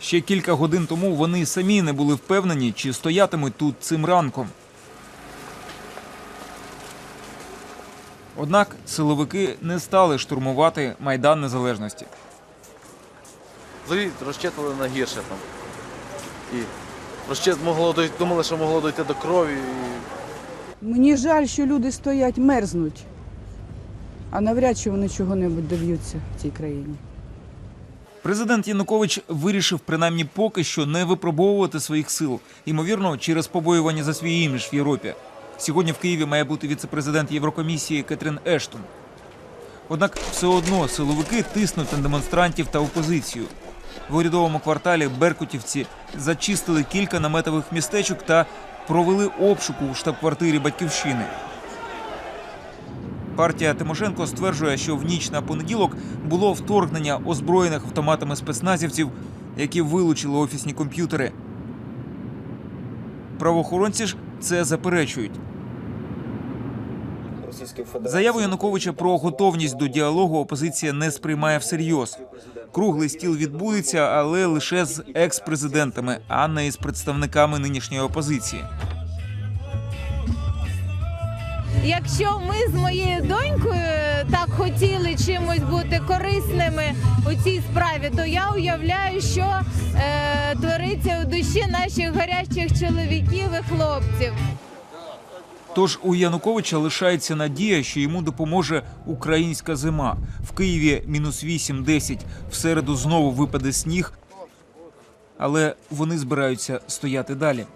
Ще кілька годин тому вони самі не були впевнені, чи стоятимуть тут цим ранком. Однак силовики не стали штурмувати майдан незалежності. Взагалі розчитували на гірше там. І розчит могло дойти, думали, що могло дойти до крові. І... Мені жаль, що люди стоять, мерзнуть, а навряд чи вони чого-небудь доб'ються в цій країні. Президент Янукович вирішив принаймні поки що не випробовувати своїх сил, ймовірно, через побоювання за свій імідж в Європі. Сьогодні в Києві має бути віцепрезидент Єврокомісії Кетрін Ештон. Однак все одно силовики тиснуть на демонстрантів та опозицію. В урядовому кварталі Беркутівці зачистили кілька наметових містечок та провели обшуку у штаб-квартирі батьківщини. Партія Тимошенко стверджує, що в ніч на понеділок було вторгнення озброєних автоматами спецназівців, які вилучили офісні комп'ютери. Правоохоронці ж це заперечують. Заяву Януковича про готовність до діалогу опозиція не сприймає всерйоз. Круглий стіл відбудеться, але лише з екс-президентами, а не із представниками нинішньої опозиції. Якщо ми з моєю донькою так хотіли чимось бути корисними у цій справі, то я уявляю, що е, твориться у душі наших гарячих чоловіків і хлопців. Тож у Януковича лишається надія, що йому допоможе українська зима. В Києві мінус 8-10, в середу знову випаде сніг, але вони збираються стояти далі.